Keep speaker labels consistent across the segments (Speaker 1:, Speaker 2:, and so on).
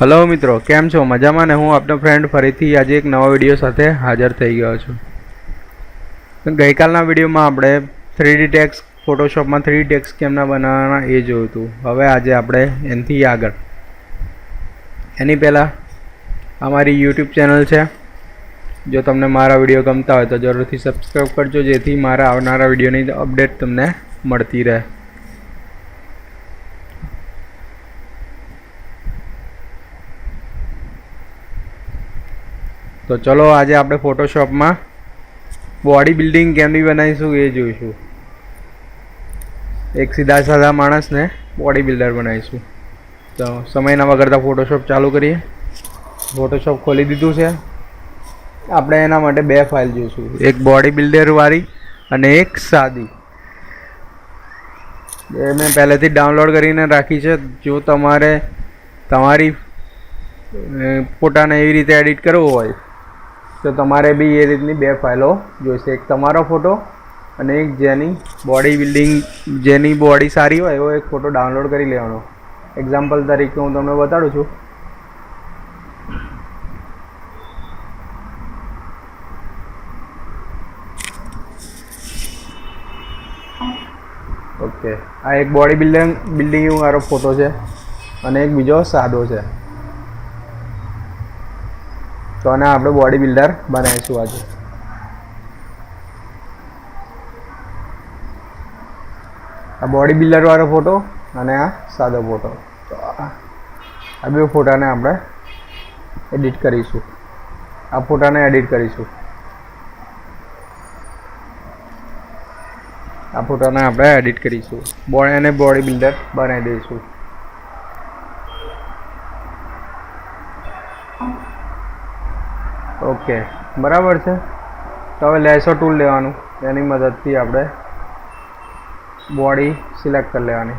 Speaker 1: Hello મિત્રો, કેમ છો? મજામાં ને? હું આપનો ફ્રેન્ડ ફરીથી આજે એક નવા વીડિયો સાથે હાજર થઈ ગયો છું. ગઈકાલના વિડીયોમાં આપણે થ્રીડી ટેક્સ ફોટોશોપમાં થ્રી ટેક્સ કેમના બનાવવાના એ જોયું હતું. હવે આજે આપણે એનાથી આગળ. એની પહેલાં અમારી યુટ્યુબ ચેનલ છે. જો તમને મારા વીડિયો ગમતા હોય તો જરૂરથી સબસ્ક્રાઈબ કરજો, જેથી મારા આવનારા વિડીયોની અપડેટ તમને મળતી રહે. તો ચલો આજે આપણે ફોટોશોપમાં બોડી બિલ્ડિંગ કેમની બનાવીશું એ જોઈશું. એક સીધા સાધા માણસને બોડી બિલ્ડર બનાવીશું. તો સમયના વગરતા ફોટોશોપ ચાલુ કરીએ. ફોટોશોપ ખોલી દીધું છે. આપણે એના માટે બે ફાઇલ જોઈશું. એક બોડી બિલ્ડરવાળી અને એક સાદી. એ મેં પહેલેથી ડાઉનલોડ કરીને રાખી છે. જો તમારે તમારી પોતાને એવી રીતે એડિટ કરવો હોય તો તમારે બી એ રીતની બે ફાઇલો જોઈશે. એક તમારો ફોટો અને એક જેની બોડી બિલ્ડિંગ જેની બોડી સારી હોય એવો એક ફોટો ડાઉનલોડ કરી લેવાનો. એક્ઝામ્પલ તરીકે હું તમને બતાડું છું. ઓકે આ એક બોડી બિલ્ડિંગ બિલ્ડિંગ મારો ફોટો છે અને એક બીજો સાદો છે. તો આને આપણે બોડી બિલ્ડર બનાવીશું આજે. આ બોડી બિલ્ડરવાળો ફોટો અને આ સાદો ફોટો તો આ બે ફોટાને આપણે એડિટ કરીશું. આ ફોટાને એડિટ કરીશું. આ ફોટાને આપણે એડિટ કરીશું. બોડી અને બોડી બિલ્ડર બનાવી દઈશું. ઓકે. બરાબર છે? તો હવે લેસો ટૂલ લેવાનું. એની મદદથી આપણે બોડી સિલેક્ટ કરી લેવાની.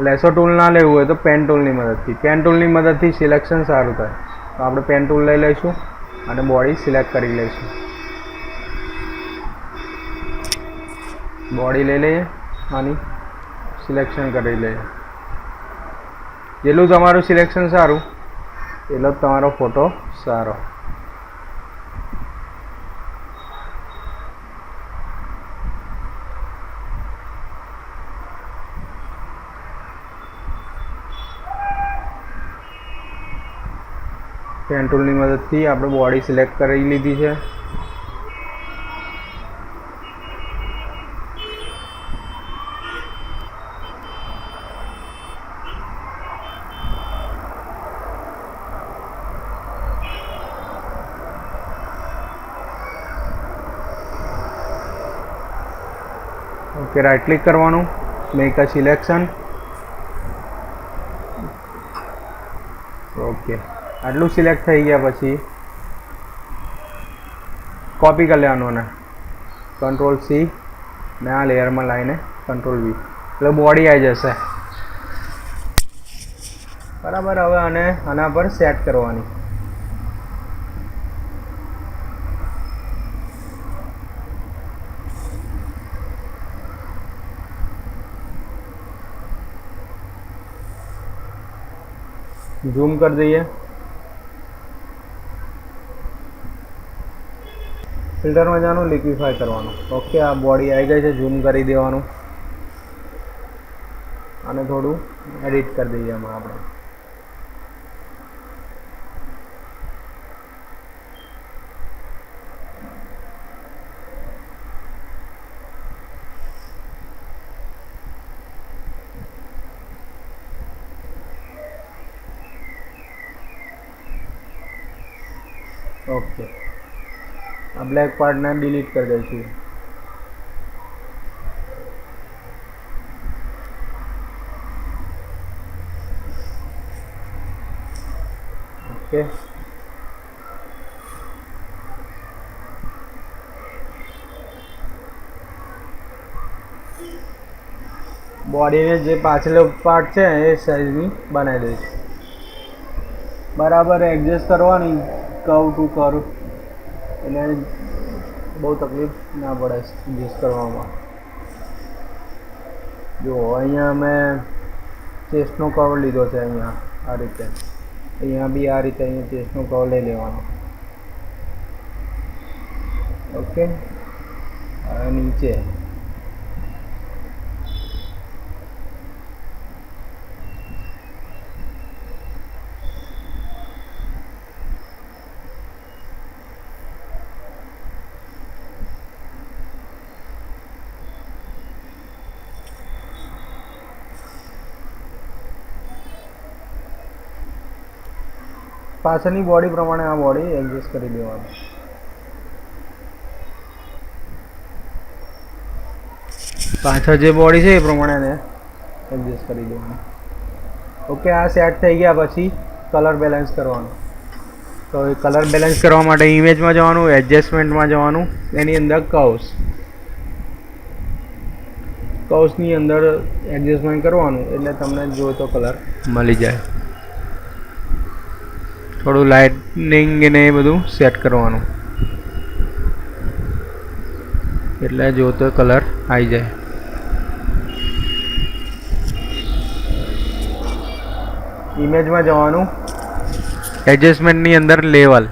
Speaker 1: લેસો ટૂલ ના લેવું હોય તો પેન ટૂલની મદદથી. પેન ટૂલની મદદથી સિલેક્શન સારું થાય. તો આપણે પેન ટૂલ લઈ લઈશું અને બોડી સિલેક્ટ કરી લઈશું. બોડી લઈ લઈએ આની સિલેક્શન કરી લઈએ. જેટલું તમારું સિલેક્શન સારું એટલો તમારો ફોટો સારો. પેન ટૂલની મદદથી આપણે બોડી સિલેક્ટ કરી લીધી છે. ઓકે રાઇટ ક્લિક કરવાનું. મેક અ સિલેક્શન ઓકે આટલું સિલેક્ટ થઈ ગયા પછી કોપી કરી લેવાનું અને કંટ્રોલ સી ને આ લેયરમાં લાવીને કંટ્રોલ વી એટલે બોડી આવી જશે. બરાબર, હવે આને આના પર સેટ કરવાની. ઝૂમ કરી દઈએ. ફિલ્ટરમાં જવાનું, લિક્વિફાય કરવાનું. ઓકે આ બોડી આવી ગઈ છે, ઝૂમ કરી દેવાનું. અને થોડું એડિટ કરી દઈએ એમાં આપણે. ઓકે. આ બ્લેક પાર્ટને ડિલીટ કરી દઈશું. ઓકે. બોડીને જે પાછલો પાર્ટ છે એ સાઈઝની બનાવી દઈશ. બરાબર એડજસ્ટ કરવાની. કર્વ ટુ કર્વ એટલે બહુ તકલીફ ના પડે એડજસ્ટ કરવામાં. જો અહીંયા મેં ચેસ્ટનો કવર લીધો છે અહીંયા, આ રીતે. અહીંયા બી આ રીતે અહીંયા ચેસ્ટનો કવર લઈ લેવાનો. ઓકે નીચે. પાછળની બોડી પ્રમાણે આ બોડી એડજસ્ટ કરી દેવાનું. પાછળ જે બોડી છે એ પ્રમાણે એને એડજસ્ટ કરી દેવાનું. ઓકે આ સેટ થઈ ગયા, પછી કલર બેલેન્સ કરવાનું. તો એ કલર બેલેન્સ કરવા માટે ઇમેજમાં જવાનું એડજસ્ટમેન્ટમાં જવાનું, એની અંદર કવ્સ કવ્સની અંદર એડજસ્ટમેન્ટ કરવાનું, એટલે તમને જોઈતો કલર મળી જાય. થોડું લાઇટનિંગ ને એ બધું સેટ કરવાનું. એટલે જોતો કલર આવી જાય. ઇમેજમાં જવાનું. એડજસ્ટમેન્ટની અંદર લેવલ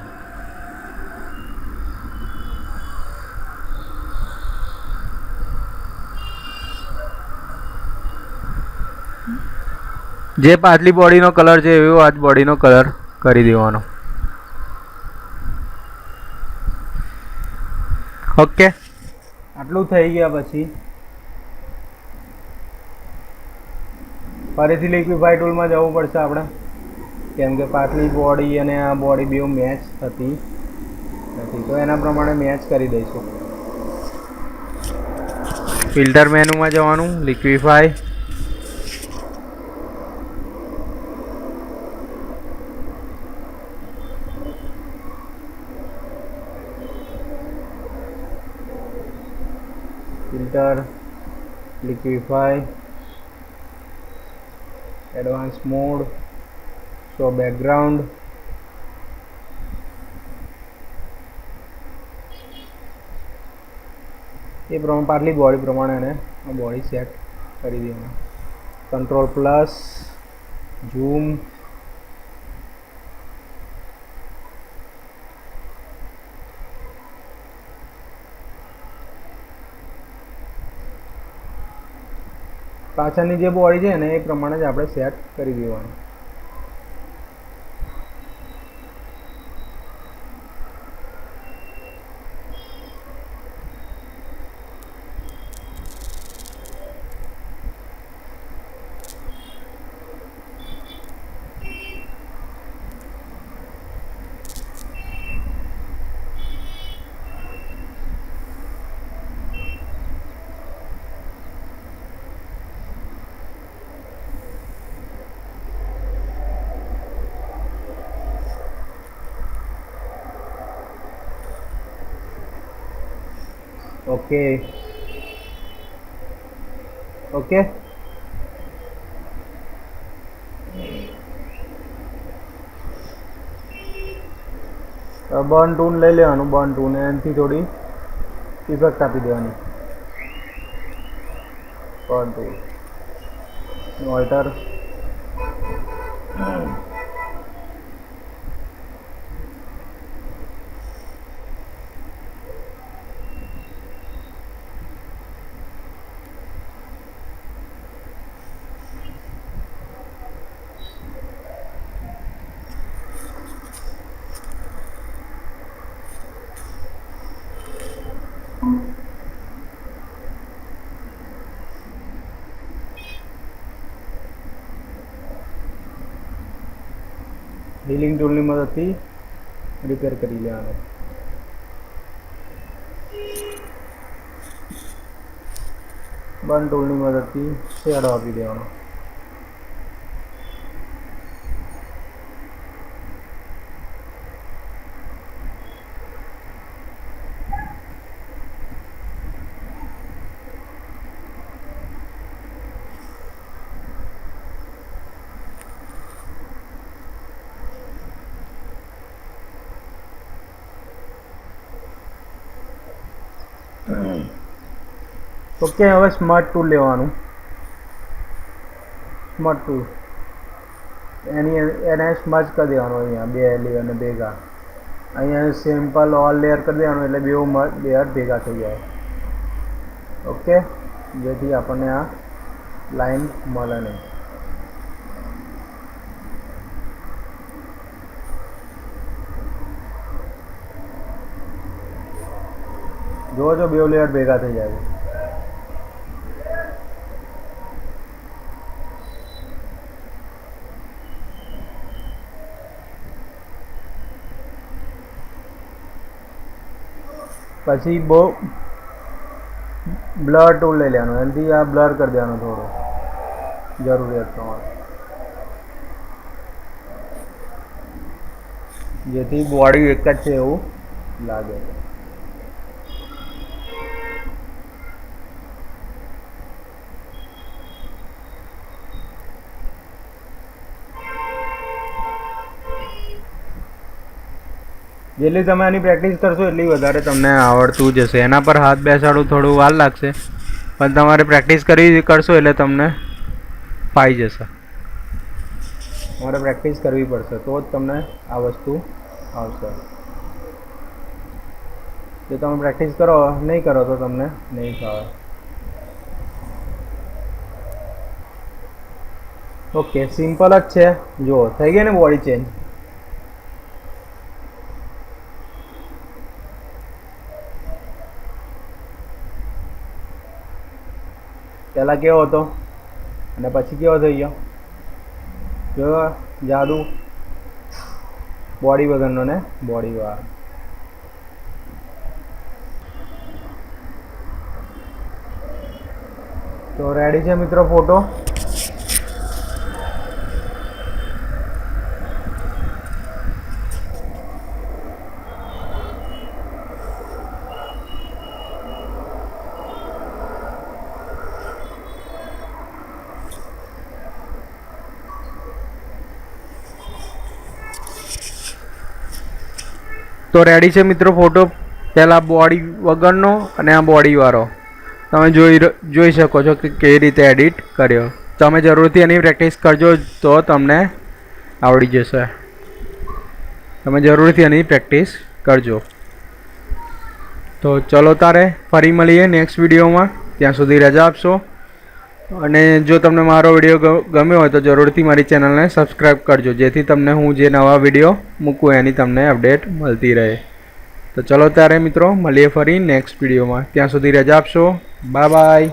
Speaker 1: જે પાછલી બોડીનો કલર છે એવો આજ બોડીનો કલર કરી દેવાનો. ઓકે આટલું થઈ ગયા પછી. ફરીથી લિક્વિફાઈ ટૂલમાં જવું પડશે આપણે. કેમ કે પાછલી બોડી અને આ બોડી બે મેચ થતી નથી તો એના પ્રમાણે મેચ કરી દઈશું. ફિલ્ટર મેનુમાં જવાનું liquify. Filter liquify, advanced mode, show background. એ પ્રમાણે પાટલી બોડી પ્રમાણે એને બોડી સેટ કરી દેવાનું કંટ્રોલ પ્લસ ઝૂમ પાછળની જે બોડી છે ને એ પ્રમાણે જ આપણે સેટ કરી દેવાનું. ઓકે ઓકે બર્ન ટૂન લઈ લેવાનું બર્ન ટૂન એનાથી થોડી ઇફેક્ટ આપી દેવાની. બર્ન ટૂન ઓલ્ટર હીલિંગ ટૂલની મદદથી રિપેર કરી લેવાનો. બન ટૂલની મદદથી શેડો આપી દેવાનો. ઓકે હવે સ્માર્ટ ટૂલ લેવાનું. સ્માર્ટ ટૂલ એની એને સ્માર્ટ કરી દેવાનું અહીંયા, બે લેયર અને ભેગા. અહીંયા સિમ્પલ ઓલ લેયર કરી દેવાનું એટલે બેઉ લેયર ભેગા થઈ જાય. ઓકે જેથી આપણને આ લાઈન મળે નહીં. જો છો, બે લેયર ભેગા થઈ જાય પછી બહુ બ્લર ટૂલ લઈ લેવાનું, એનાથી આ બ્લર કરી દેવાનું થોડું. જરૂરિયાત પ્રમાણે જેથી બોડી એક જ છે એવું લાગે. જેટલી તમે આની પ્રેક્ટિસ કરશો એટલી વધારે તમને આવડતું જશે એના પર હાથ બેસાડવું થોડું વાર લાગશે, પણ તમારે પ્રેક્ટિસ કરી કરશો એટલે તમને ફાઈ જશે. તમારે પ્રેક્ટિસ કરવી પડશે, તો જ તમને આ વસ્તુ આવશે. જો તમે પ્રેક્ટિસ કરો, નહીં કરો તો તમને નહીં ફાવે. ઓકે સિમ્પલ જ છે. જુઓ, થઈ ગઈ ને બોડી ચેન્જ પહેલાં કેવો હતો? અને પછી કેવો થઈ ગયો? જો, જાદુ. બોડી વગરનો ને? બોડી વાર તો રેડી છે મિત્રો ફોટો તો રેડી છે મિત્રો ફોટો પહેલાં બોડી વગરનો અને આ બોડીવાળો તમે જોઈ જોઈ શકો છો કે કેવી રીતે એડિટ કર્યો. તમે જરૂરથી એની પ્રેક્ટિસ કરજો તો તમને આવડી જશે. તમે જરૂરથી એની પ્રેક્ટિસ કરજો. તો ચલો તારે ફરી મળીએ નેક્સ્ટ વિડીયોમાં ત્યાં સુધી રજા આપશો. અને જો તમને મારો વીડિયો ગમ્યો હોય તો જરૂરથી મારી ચેનલને સબસ્ક્રાઈબ કરજો. જેથી તમને હું જે નવા વીડિયો મૂકું એની તમને અપડેટ મળતી રહે. તો ચલો ત્યારે મિત્રો, મળીએ ફરી નેક્સ્ટ વિડીયોમાં. ત્યાં સુધી રજા આપશો. Bye bye